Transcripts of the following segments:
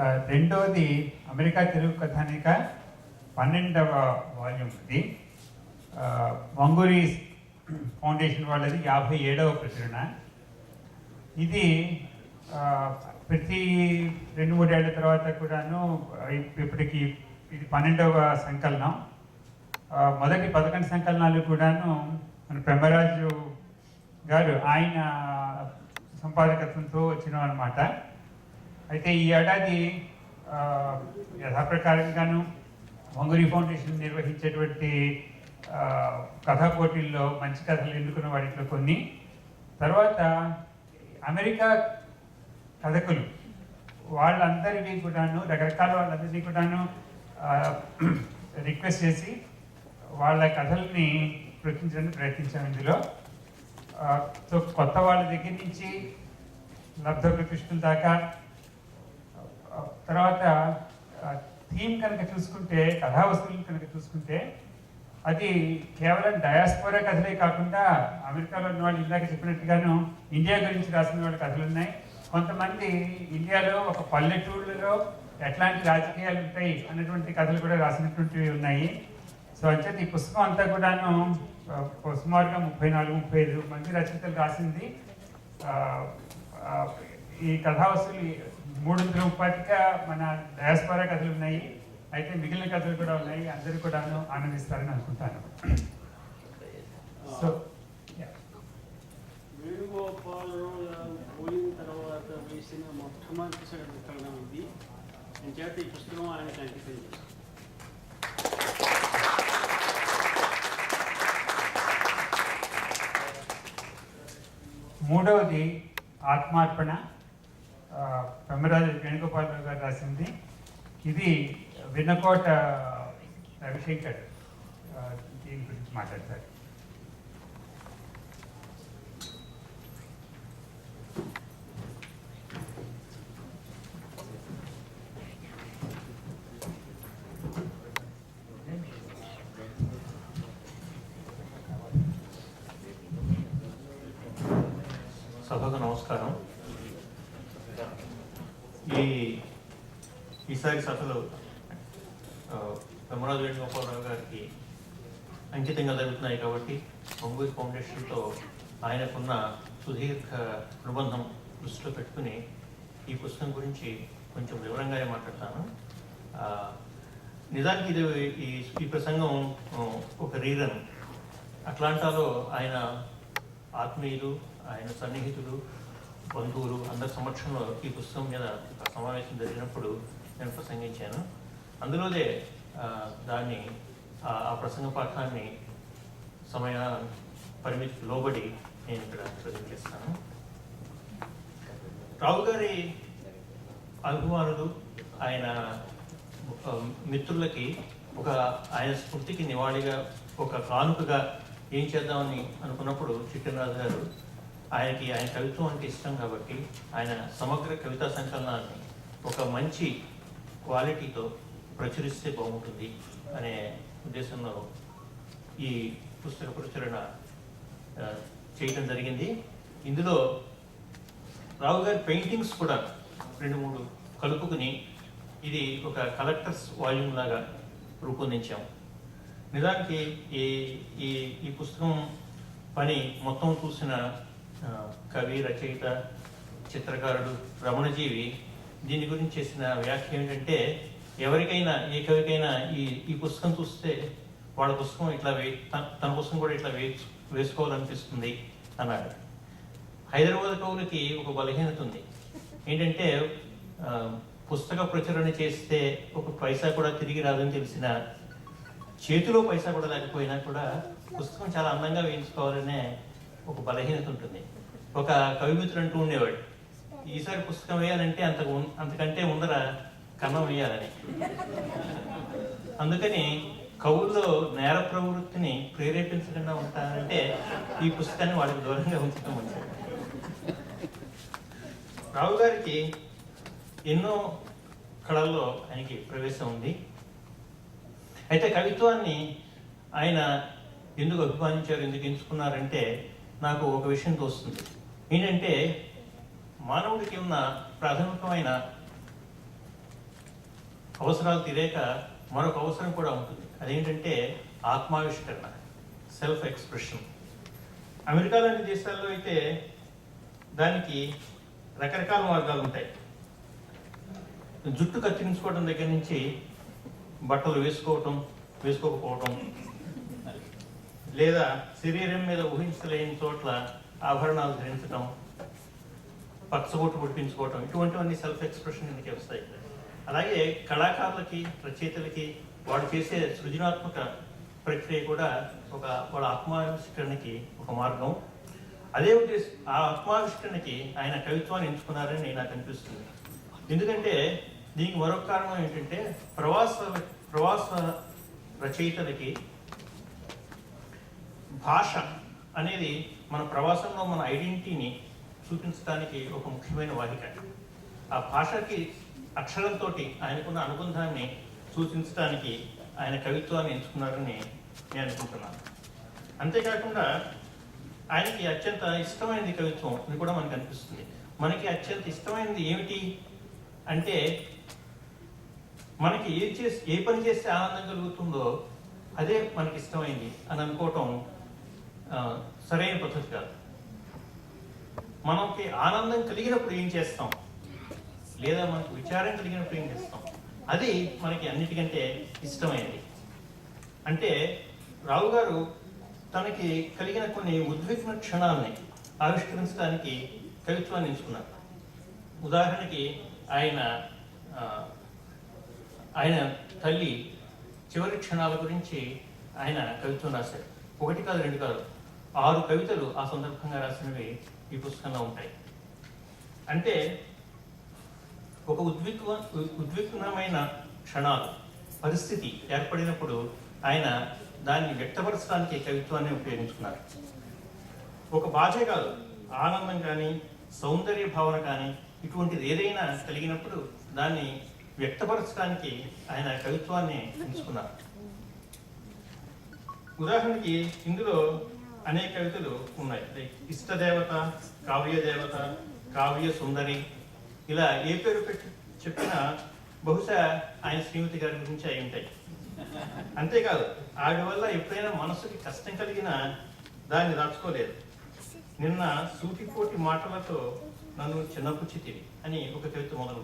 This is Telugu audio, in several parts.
రెండవది అమెరికా తెలుగు కథానిక పన్నెండవ వాల్యూమ్ ఇది. ఆ, మంగూరి ఫౌండేషన్ వాళ్ళది యాభై ఏడవ ప్రచురణ. ఇది ప్రతి రెండు మూడేళ్ళ తర్వాత కూడాను ఇప్పటికి ఇది పన్నెండవ సంకలనం. మొదటి పదకొండు సంకలనాలు కూడాను మన పెమ్మరాజు గారు ఆయన సంపాదకత్వంతో వచ్చినాం అనమాట అయితే ఈ ఏడాది యథాప్రకారంగాను మంగురి ఫౌండేషన్ నిర్వహించేటువంటి కథా పోటీల్లో మంచి కథలు ఎన్నుకున్న వాటిలో కొన్ని. తర్వాత అమెరికా కథకులు వాళ్ళందరినీ కూడాను రకరకాల వాళ్ళందరినీ కూడాను రిక్వెస్ట్ చేసి వాళ్ళ కథల్ని ప్రచురించడానికి ప్రయత్నించాం ఇందులో. సో కొత్త వాళ్ళ దగ్గర నుంచి లబ్ధ కృష్ణుల దాకా తర్వాత థీమ్ కనుక చూసుకుంటే కథా వస్తువులు కనుక చూసుకుంటే అది కేవలం డయాస్పోరా కథలే కాకుండా అమెరికాలో ఉన్న వాళ్ళు ఇందాక చెప్పినట్టుగాను ఇండియా గురించి రాసిన వాళ్ళ కథలు ఉన్నాయి కొంతమంది ఇండియాలో ఒక పల్లెటూళ్ళలో ఎట్లాంటి రాజకీయాలు ఉంటాయి అన్నటువంటి కథలు కూడా రాసినటువంటివి ఉన్నాయి. సో అంచేత ఈ పుస్తకం అంతా కూడాను సుమారుగా ముప్పై నాలుగు ముప్పై ఐదు మంది రచయితలు రాసింది. ఈ కథావస్తులు మూడు వందల మన డయాస్పోరా కథలు ఉన్నాయి. అయితే మిగిలిన కథలు కూడా ఉన్నాయి. అందరూ కూడాను ఆనందిస్తారని అనుకుంటాను. So yeah. వేణుగోపాలరావు గారు పోయిన తర్వాత వేసిన మొట్టమొదటి సంకలనం ఇది. నేను చేత ఈ పుస్తకం ఆయనకి అంకితం చేస్తాను మూడవది ఆత్మార్పణ. పెమ్మరాజు వేణుగోపాలరావు గారు రాసింది. ఇది విన్నకోట రవిశంకర్ దీని గురించి మాట్లాడతారు. సభకు నమస్కారం ఈ ఈసారి సభలో బ్రహ్మరాజు వేణుగోపాలరావు గారికి అంకితంగా జరుగుతున్నాయి కాబట్టి మంగూరి ఫౌండేషన్తో ఆయనకున్న సుదీర్ఘ అనుబంధం దృష్టిలో పెట్టుకుని ఈ పుస్తకం గురించి కొంచెం వివరంగానే మాట్లాడతాను. నిజానికి ఇది ఈ ఈ ప్రసంగం ఒక రీరన్. అట్లాంటాలో ఆయన ఆత్మీయులు ఆయన సన్నిహితులు బంధువులు అందరి సమక్షంలో ఈ పుస్తకం మీద సమావేశం జరిగినప్పుడు నేను ప్రసంగించాను అందులోనే దాన్ని ఆ ప్రసంగ పాఠాన్ని సమయ పరిమితికి లోబడి నేను ఇక్కడ చదివిస్తాను రావు గారి అభిమానులు ఆయన మిత్రులకి ఒక ఆయన స్ఫూర్తికి నివాళిగా ఒక కానుకగా ఏం చేద్దామని అనుకున్నప్పుడు చిట్టనరాజు గారు ఆయనకి ఆయన కవిత్వం అంటే ఇష్టం కాబట్టి ఆయన సమగ్ర కవితా సంకలనాన్ని ఒక మంచి క్వాలిటీతో ప్రచురిస్తే బాగుంటుంది అనే ఉద్దేశంలో ఈ పుస్తక ప్రచురణ చేయడం జరిగింది. ఇందులో రావు గారి పెయింటింగ్స్ కూడా రెండు మూడు కలుపుకుని ఇది ఒక కలెక్టర్స్ వాల్యూమ్ లాగా రూపొందించాం. నిజానికి ఈ ఈ ఈ పుస్తకం పని మొత్తం చూసిన కవి రచయిత చిత్రకారుడు రమణజీవి దీని గురించి చేసిన వ్యాఖ్య ఏంటంటే ఎవరికైనా ఏ కవికైనా ఈ ఈ పుస్తకం చూస్తే వాళ్ళ పుస్తకం ఇట్లా వే తన తన పుస్తకం కూడా ఇట్లా వే వేసుకోవాలనిపిస్తుంది అన్నాడు. హైదరాబాద్ కవులకి ఒక బలహీనత ఉంది. ఏంటంటే పుస్తక ప్రచురణ చేస్తే ఒక పైసా కూడా తిరిగి రాదని తెలిసిన చేతిలో పైసా కూడా లేకపోయినా కూడా పుస్తకం చాలా అందంగా వేయించుకోవాలనే ఒక బలహీనత ఉంటుంది. ఒక కవిమిత్రుడు అంటూ ఉండేవాడు. ఈసారి పుస్తకం వేయాలంటే అంత అంతకంటే ముందర కన్నం వేయాలని. అందుకని కవుల్లో నేర ప్రవృత్తిని ప్రేరేపించకుండా ఉంటానంటే ఈ పుస్తకాన్ని వాళ్ళకి దూరంగా ఉంచడం మంచిది. రావు గారికి ఎన్నో కళల్లో ఆయనకి ప్రవేశం ఉంది. అయితే కవిత్వాన్ని ఆయన ఎందుకు అభిమానించారు ఎందుకు ఎంచుకున్నారంటే నాకు ఒక విషయం తోస్తుంది. ఏంటంటే మానవుడికి ఉన్న ప్రాథమికమైన అవసరాలు తీరేక మరొక అవసరం కూడా ఉంటుంది. అదేంటంటే ఆత్మావిష్కరణ సెల్ఫ్ ఎక్స్ప్రెషన్ అమెరికా లాంటి దేశాల్లో అయితే దానికి రకరకాల మార్గాలు ఉంటాయి. జుట్టు కత్తిరించుకోవడం దగ్గర నుంచి బట్టలు వేసుకోవటం వేసుకోకపోవటం లేదా శరీరం మీద ఊహించలేని చోట్ల ఆభరణాలు ధరించడం పచ్చగొట్టు పుడిపించుకోవటం ఇటువంటివన్నీ సెల్ఫ్ ఎక్స్ప్రెషన్ కిందకి వస్తాయి అలాగే కళాకారులకి రచయితలకి వాడు చేసే సృజనాత్మక ప్రక్రియ కూడా ఒక వాళ్ళ ఆత్మావిష్కరణకి ఒక మార్గం. అదే ఉద్దేశం ఆ ఆత్మావిష్కరణకి ఆయన కవిత్వాన్ని ఎంచుకున్నారని నాకు అనిపిస్తుంది. ఎందుకంటే దీనికి మరొక కారణం ఏంటంటే ప్రవాస ప్రవాస రచయితలకి భాష అనేది మన ప్రవాసంలో మన ఐడెంటిటీని చూపించడానికి ఒక ముఖ్యమైన వాహిక. ఆ భాషకి అక్షరంతో ఆయనకున్న అనుబంధాన్ని సూచించడానికి ఆయన కవిత్వాన్ని ఎంచుకున్నారని నేను అనుకుంటున్నాను. అంతేకాకుండా ఆయనకి అత్యంత ఇష్టమైనది కవిత్వం అని కూడా మనకు అనిపిస్తుంది. మనకి అత్యంత ఇష్టమైనది ఏమిటి? అంటే మనకి ఏ చేసి ఏ పని చేస్తే ఆనందం కలుగుతుందో అదే మనకి ఇష్టమైంది అని అనుకోవటం సరైన పద్ధతి కాదు. మనకి ఆనందం కలిగినప్పుడు ఏం చేస్తాం? లేదా మనకు విచారం కలిగినప్పుడు ఏం చేస్తాం? అది మనకి అన్నిటికంటే ఇష్టమైనది. అంటే రావు గారు తనకి కలిగిన కొన్ని ఉద్విగ్న క్షణాలని ఆవిష్కరించడానికి కవిత్వాన్ని ఎంచుకున్నారు. ఉదాహరణకి ఆయన ఆయన తల్లి చివరి క్షణాల గురించి ఆయన కవిత్వం రాశారు. ఒకటి కాదు రెండు కాదు. ఆరు కవితలు ఆ సందర్భంగా రాసినవి ఈ పుస్తకంలో ఉంటాయి. అంటే ఒక ఉద్విగ్న ఉద్విగ్నమైన క్షణాలు పరిస్థితి ఏర్పడినప్పుడు ఆయన దాన్ని వ్యక్తపరచడానికి కవిత్వాన్ని ఉపయోగించుకున్నారు. ఒక బాధే కాదు ఆనందం కానీ సౌందర్య భావన కానీ ఇటువంటిది ఏదైనా కలిగినప్పుడు దాన్ని వ్యక్తపరచడానికి ఆయన కవిత్వాన్ని ఎంచుకున్నారు. ఉదాహరణకి ఇందులో అనేక కవితలు ఉన్నాయి. లైక్ ఇష్టదేవత కావ్య దేవత కావ్య సుందరి ఇలా ఏ పేరు పెట్టి చెప్పినా బహుశా ఆయన శ్రీమతి గారి గురించి అయి ఉంటాయి. అంతేకాదు ఆవిడ వల్ల ఎప్పుడైనా మనసుకి కష్టం కలిగినా దాన్ని దాచుకోలేదు. నిన్న సూటిపోటి మాటలతో నన్ను చిన్నపుచ్చితివి అని ఒక కవిత మొదలు.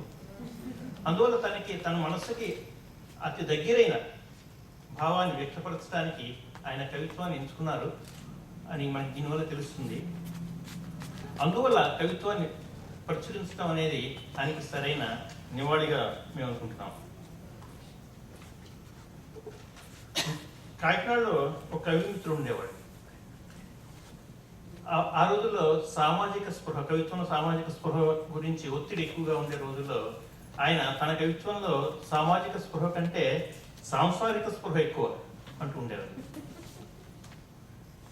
అందువల్ల తనకి తన మనస్సుకి అతి దగ్గరైన భావాన్ని వ్యక్తపరచడానికి ఆయన కవిత్వాన్ని ఎంచుకున్నారు. అని మనకి దీనివల్ల తెలుస్తుంది. అందువల్ల కవిత్వాన్ని ప్రచురించడం అనేది దానికి సరైన నివాళిగా మేము అనుకుంటున్నాం. కాకినాడలో ఒక కవి మిత్రుడు ఉండేవాడు. ఆ- ఆ రోజుల్లో సామాజిక స్పృహ కవిత్వంలో సామాజిక స్పృహ గురించి ఒత్తిడి ఎక్కువగా ఉండే రోజుల్లో ఆయన తన కవిత్వంలో సామాజిక స్పృహ కంటే సాంసారిక స్పృహ ఎక్కువ అంటూ ఉండేవారు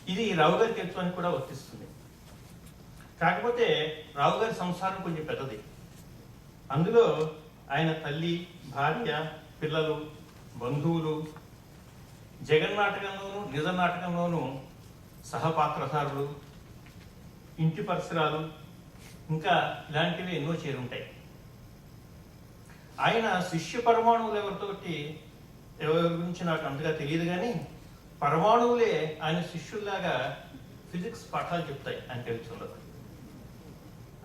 ఇది రావు గారి కవిత్వానికి కూడా వర్తిస్తుంది. కాకపోతే రావు గారి సంసారం కొంచెం పెద్దది. అందులో ఆయన తల్లి భార్య పిల్లలు బంధువులు జగన్ నాటకంలోను నిజ నాటకంలోను సహపాత్రధారులు ఇంటి పరిసరాలు ఇంకా ఇలాంటివి ఎన్నో చేరుంటాయి. ఆయన శిష్య పరమాణువులు ఎవరితోటి ఎవరి గురించి నాకు అంతగా తెలియదు కానీ పరమాణువులే ఆయన శిష్యుల్లాగా ఫిజిక్స్ పాఠాలు చెప్తాయి ఆయన కవిత్వంలో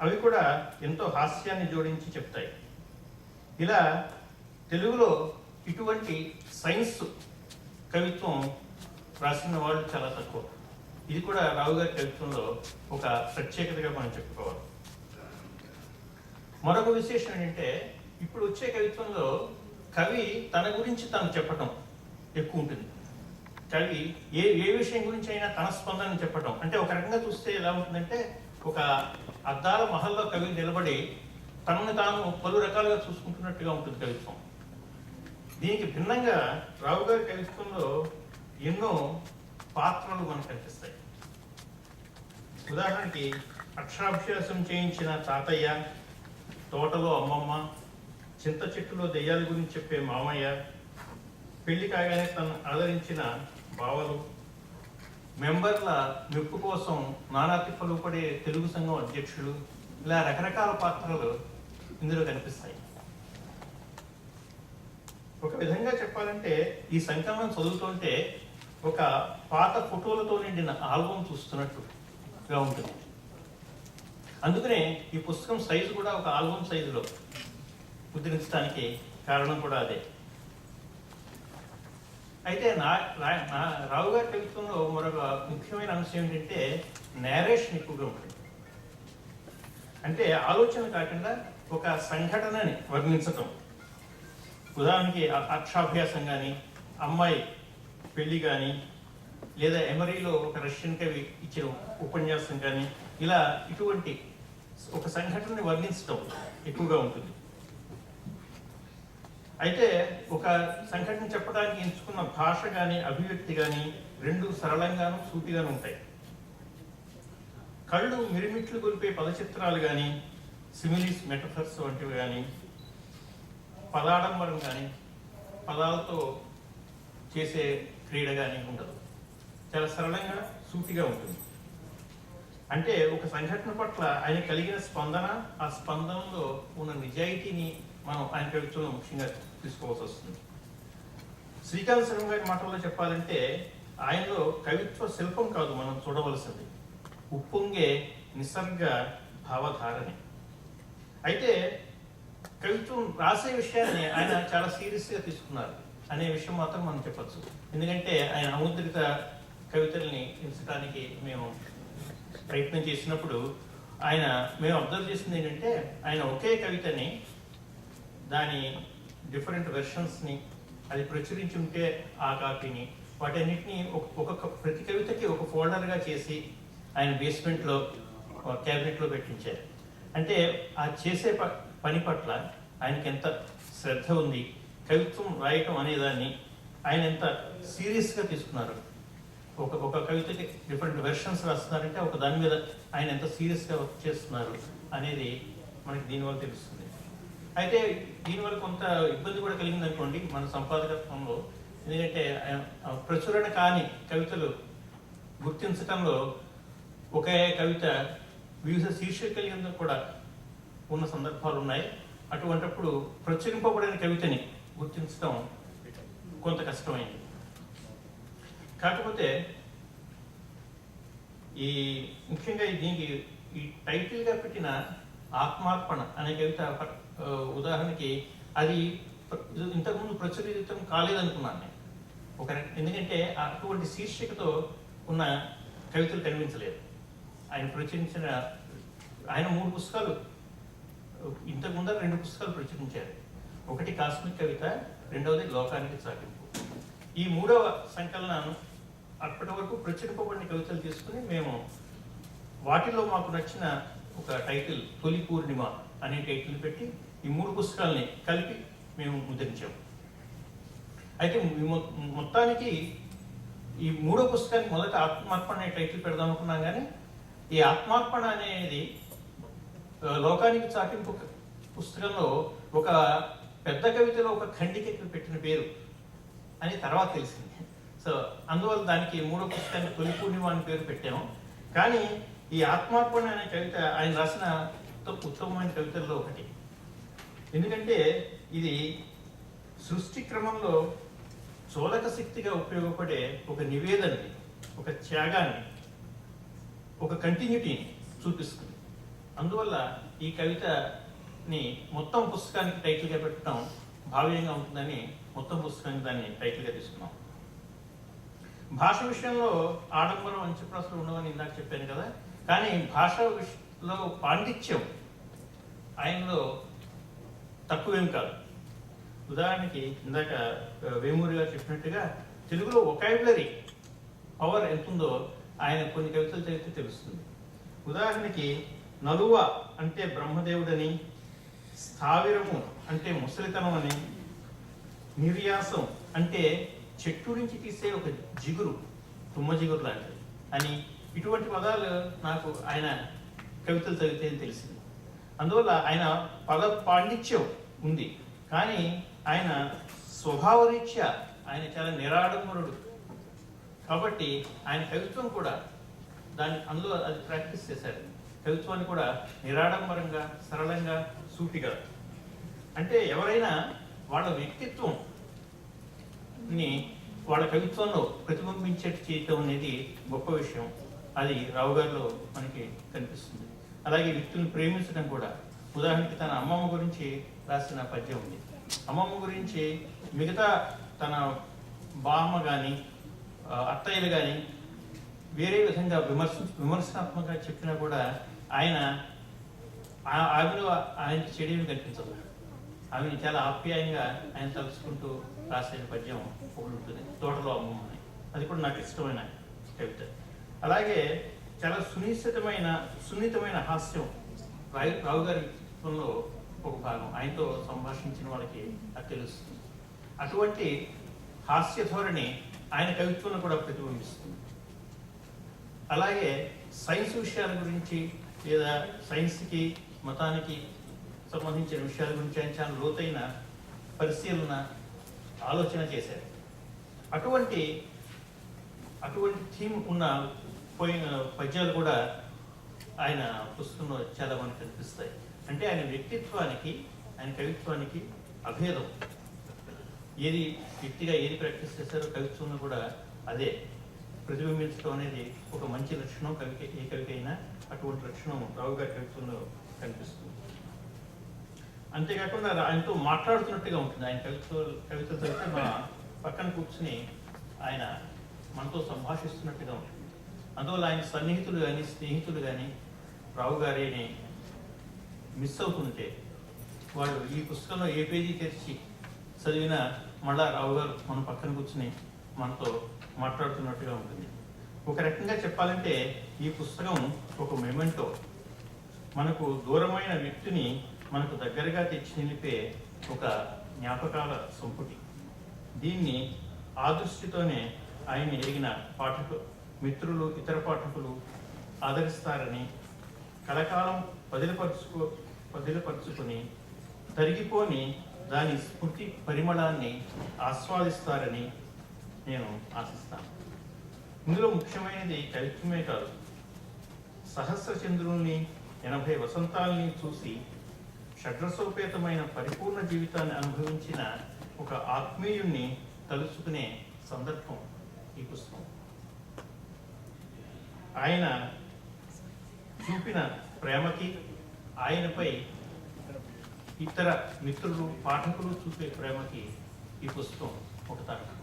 అవి కూడా ఎంతో హాస్యాన్ని జోడించి చెప్తాయి. ఇలా తెలుగులో ఇటువంటి సైన్స్ కవిత్వం రాసిన వాళ్ళు చాలా తక్కువ. ఇది కూడా రావు గారి కవిత్వంలో ఒక ప్రత్యేకతగా మనం చెప్పుకోవాలి. మరొక విశేషం ఏంటంటే ఇప్పుడు వచ్చే కవిత్వంలో కవి తన గురించి తను చెప్పటం ఎక్కువ ఉంటుంది. కవి ఏ ఏ విషయం గురించి అయినా తన స్పందన చెప్పడం అంటే ఒక రకంగా చూస్తే ఎలా ఉంటుందంటే ఒక అద్దాల మహల్లో కవి నిలబడి తనను తాను పలు రకాలుగా చూసుకుంటున్నట్టుగా ఉంటుంది కవిత్వం. దీనికి భిన్నంగా రావు గారి కవిత్వంలో ఎన్నో పాత్రలు మనకు కనిపిస్తాయి. ఉదాహరణకి అక్షరాభ్యాసం చేయించిన తాతయ్య తోటలో అమ్మమ్మ చింత చెట్టులో దెయ్యాల గురించి చెప్పే మామయ్య పెళ్ళి కాగానే తను ఆదరించిన బావలు. మెంబర్ల మెప్పు కోసం నానా తిప్పలు పడే తెలుగు సంఘం అధ్యక్షులు ఇలా రకరకాల పాత్రలు ఇందులో కనిపిస్తాయి. ఒక విధంగా చెప్పాలంటే ఈ సంకలనం చదువుతుంటే ఒక పాత ఫోటోలతో నిండిన ఆల్బమ్ చూస్తున్నట్టుగా ఉంటుంది. అందుకనే ఈ పుస్తకం సైజు కూడా ఒక ఆల్బమ్ సైజులో ముద్రించడానికి కారణం కూడా అదే. అయితే నా నా రావు గారి కవిత్వంలో మరొక ముఖ్యమైన అంశం ఏంటంటే నేరేషన్ ఎక్కువగా ఉంటుంది. అంటే ఆలోచన కాకుండా ఒక సంఘటనని వర్ణించటం. ఉదాహరణకి అక్షాభ్యాసం కానీ అమ్మాయి పెళ్ళి కానీ లేదా ఎమరీలో ఒక రష్యన్ కవి ఇచ్చిన ఉపన్యాసం కానీ ఇలా ఇటువంటి ఒక సంఘటనని వర్ణించటం ఎక్కువగా ఉంటుంది. అయితే ఒక సంఘటన చెప్పడానికి ఎంచుకున్న భాష కానీ అభివ్యక్తి కానీ రెండు సరళంగాను సూటిగాను ఉంటాయి. కళ్ళు మిరిమిట్లు గొలిపే పదచిత్రాలు కానీ సిమిలీస్ మెటఫర్స్ వంటివి కానీ పదాడంబరం కానీ పదాలతో చేసే క్రీడ కానీ ఉండదు. చాలా సరళంగా సూటిగా ఉంటుంది. అంటే ఒక సంఘటన పట్ల ఆయన కలిగిన స్పందన ఆ స్పందనలో ఉన్న నిజాయితీని మనం ఆయన కవిత్వంలో ముఖ్యంగా తీసుకోవాల్సి వస్తుంది. శ్రీకాంత్ శర్మ గారి మాటల్లో చెప్పాలంటే ఆయనలో కవిత్వ శిల్పం కాదు మనం చూడవలసింది. ఉప్పొంగే నిసర్గ భావధారణి. అయితే కవిత్వం రాసే విషయాన్ని ఆయన చాలా సీరియస్గా తీసుకున్నారు. అనే విషయం మాత్రం మనం చెప్పచ్చు. ఎందుకంటే ఆయన అముద్రిత కవితల్ని ఎంచడానికి మేము ప్రయత్నం చేసినప్పుడు ఆయన మేము అబ్జర్వ్ చేసింది ఏంటంటే ఆయన ఒకే కవితని దాని డిఫరెంట్ వెర్షన్స్ని అది ప్రచురించి ఉంటే ఆ కాపీని వాటన్నిటిని ఒక- ప్రతి కవితకి ఒక ఫోల్డర్గా చేసి ఆయన బేస్మెంట్లో క్యాబినెట్లో పెట్టించారు. అంటే ఆ చేసే ప- పని పట్ల ఆయనకి ఎంత శ్రద్ధ ఉంది కవిత్వం రాయటం అనేదాన్ని ఆయన ఎంత సీరియస్గా తీసుకున్నారు. ఒక ఒక కవితకి డిఫరెంట్ వెర్షన్స్ రాస్తున్నారంటే ఒక దాని మీద ఆయన ఎంత సీరియస్గా వర్క్ చేస్తున్నారు అనేది మనకి దీనివల్ల తెలుస్తుంది. అయితే దీనివల్ల కొంత ఇబ్బంది కూడా కలిగింది అనుకోండి మన సంపాదకత్వంలో. ఎందుకంటే ఆయన- ప్రచురణ కాని కవితలు గుర్తించటంలో ఒకే కవిత వివిధ శీర్షికలు కూడా ఉన్న సందర్భాలు ఉన్నాయి. అటువంటప్పుడు ప్రచురింపబడిన కవితని గుర్తించడం కొంత కష్టమైంది. కాకపోతే ఈ ముఖ్యంగా దీనికి ఈ టైటిల్గా పెట్టిన ఆత్మార్పణ అనే కవిత ఉదాహరణకి అది ఇంతకుముందు ప్రచురితం కాలేదనుకున్నాను నేను. ఒక ఎందుకంటే అటువంటి శీర్షికతో ఉన్న కవితలు కనిపించలేదు. ఆయన ప్రచురించిన ఆయన మూడు పుస్తకాలు ఇంతకు ముందర రెండు పుస్తకాలు ప్రచురించారు. ఒకటి కాస్మిక్ కవిత రెండవది లోకానికి సాగింపు. ఈ మూడవ సంకలనాన్ని అప్పటి వరకు ప్రచురింపబడిన కవితలు తీసుకుని మేము వాటిలో మాకు నచ్చిన ఒక టైటిల్ తొలి పూర్ణిమ అనే టైటిల్ పెట్టి ఈ మూడు పుస్తకాలని కలిపి మేము ముద్రించాము. అయితే ఈ మొ- మొత్తానికి ఈ మూడో పుస్తకానికి మొదట ఆత్మార్పణ అనే టైటిల్ పెడదాం అనుకున్నాం కానీ ఈ ఆత్మార్పణ అనేది లోకానికి చాటింపు పుస్తకంలో ఒక పెద్ద కవితలో ఒక ఖండికకి పెట్టిన పేరు అని తర్వాత తెలిసింది. సో అందువల్ల దానికి మూడో పుస్తకానికి తొలి పూర్ణిమ అని పేరు పెట్టాము. కానీ ఈ ఆత్మార్పణ అనే కవిత ఆయన రాసిన ఉత్తమమైన కవితల్లో ఒకటి. ఎందుకంటే ఇది సృష్టి క్రమంలో చోలక శక్తిగా ఉపయోగపడే ఒక నివేదనని ఒక త్యాగాన్ని ఒక కంటిన్యూటీని చూపిస్తుంది. అందువల్ల ఈ కవితని మొత్తం పుస్తకానికి టైటిల్గా పెట్టడం భావ్యంగా ఉంటుందని మొత్తం పుస్తకానికి దాన్ని టైటిల్గా తీసుకున్నాం. భాష విషయంలో ఆడంబరం అంచెప్రాసలు ఉండవని ఇందాక చెప్పాను కదా. కానీ భాష విషయంలో పాండిత్యం ఆయనలో తక్కువేం కాదు. ఉదాహరణకి ఇందాక వేమూరి గారు చెప్పినట్టుగా తెలుగులో ఒకాబులరీ పవర్ ఎంత ఉందో ఆయన కొన్ని కవితలు చదివితే తెలుస్తుంది. ఉదాహరణకి నలువ అంటే బ్రహ్మదేవుడని స్థావిరము అంటే ముసలితనం అని నిర్యాసం అంటే చెట్టు నుంచి తీసే ఒక జిగురు తుమ్మ జిగురు లాంటిది అని ఇటువంటి పదాలు నాకు ఆయన కవితలు చదివితే తెలిసింది. అందువల్ల ఆయన పద పాండిత్యం ఉంది. కానీ ఆయన స్వభావరీత్యా ఆయన చాలా నిరాడంబరుడు. కాబట్టి ఆయన కవిత్వం కూడా దాన్ని అందులో అది ప్రాక్టీస్ చేశారు కవిత్వాన్ని కూడా నిరాడంబరంగా సరళంగా సూటిగా. అంటే ఎవరైనా వాళ్ళ వ్యక్తిత్వం ని వాళ్ళ కవిత్వంలో ప్రతిబింబించేట్టు చేయటం అనేది గొప్ప విషయం. అది రావు గారిలో మనకి కనిపిస్తుంది. అలాగే వ్యక్తులను ప్రేమించడం కూడా. ఉదాహరణకి తన అమ్మమ్మ గురించి రాసిన పద్యం ఉంది. అమ్మమ్మ గురించి మిగతా తన బామ్మ కానీ అత్తయ్యలు కానీ వేరే విధంగా విమర్శ విమర్శనాత్మకంగా చెప్పినా కూడా ఆయన ఆ- ఆమెలో ఆయన చెడిని కనిపించదు. ఆమెను చాలా ఆప్యాయంగా ఆయన తలుచుకుంటూ రాసిన పద్యం ఒకటి ఉంటుంది. తోటలో అమ్మమ్మని అది కూడా నాకు ఇష్టమైన కవిత. అలాగే చాలా సునిశ్చితమైన సున్నితమైన హాస్యం రావు రావు గారి చిత్రంలో ఒక భాగం. ఆయనతో సంభాషించిన వాళ్ళకి అది తెలుస్తుంది. అటువంటి హాస్య ధోరణి ఆయన కవిత్వంలో కూడా ప్రతిబింబిస్తుంది. అలాగే సైన్స్ విషయాల గురించి లేదా సైన్స్కి మతానికి సంబంధించిన విషయాల గురించి ఆయన చాలా లోతైన పరిశీలన ఆలోచన చేశారు. అటువంటి అటువంటి థీమ్ ఉన్న పోయిన పద్యాలు కూడా ఆయన పుస్తకంలో చాలా మనకు కనిపిస్తాయి. అంటే ఆయన వ్యక్తిత్వానికి ఆయన కవిత్వానికి అభేదం. ఏది వ్యక్తిగా ఏది ప్రాక్టీస్ చేస్తారో కవిత్వంలో కూడా అదే. ప్రతిబింబించడం అనేది ఒక మంచి లక్షణం కవికి ఏ కవికైనా అటువంటి లక్షణం రావు గారి కవిత్వంలో కనిపిస్తుంది. అంతేకాకుండా ఆయనతో మాట్లాడుతున్నట్టుగా ఉంటుంది. ఆయన కవిత్వ కవితలు చదివితే మన పక్కన కూర్చుని ఆయన మనతో సంభాషిస్తున్నట్టుగా ఉంటుంది. అందువల్ల ఆయన సన్నిహితులు కానీ స్నేహితులు కానీ రావు గారిని మిస్ అవుతుంటే వాళ్ళు ఈ పుస్తకంలో ఏ పేజీ తెరిచి చదివినా మళ్ళా రావు గారు మన పక్కన కూర్చుని మనతో మాట్లాడుతున్నట్టుగా ఉంటుంది. ఒక రకంగా చెప్పాలంటే ఈ పుస్తకం ఒక మెమెంటో మనకు దూరమైన వ్యక్తిని మనకు దగ్గరగా తెచ్చి నిలిపే ఒక జ్ఞాపకాల సంపుటి. దీన్ని ఆ దృష్టితోనే ఆయన ఎరిగిన పాఠకు మిత్రులు ఇతర పాఠకులు ఆదరిస్తారని కలకాలం వదిలిపరుచుకో పదిలపరుచుకొని తరిగిపోని దాని స్ఫూర్తి పరిమళాన్ని ఆస్వాదిస్తారని నేను ఆశిస్తాను. ఇందులో ముఖ్యమైనది కవిత్వమే కాదు. సహస్ర చంద్రుల్ని ఎనభై వసంతాల్ని చూసి షడ్రసోపేతమైన పరిపూర్ణ జీవితాన్ని అనుభవించిన ఒక ఆత్మీయుణ్ణి తలుచుకునే సందర్భం ఈ పుస్తకం. ఆయన చూపిన ప్రేమకి ఆయనపై ఇతర మిత్రులు పాఠకులు చూపే ప్రేమకి ఈ పుస్తకం ఒక తరగతి.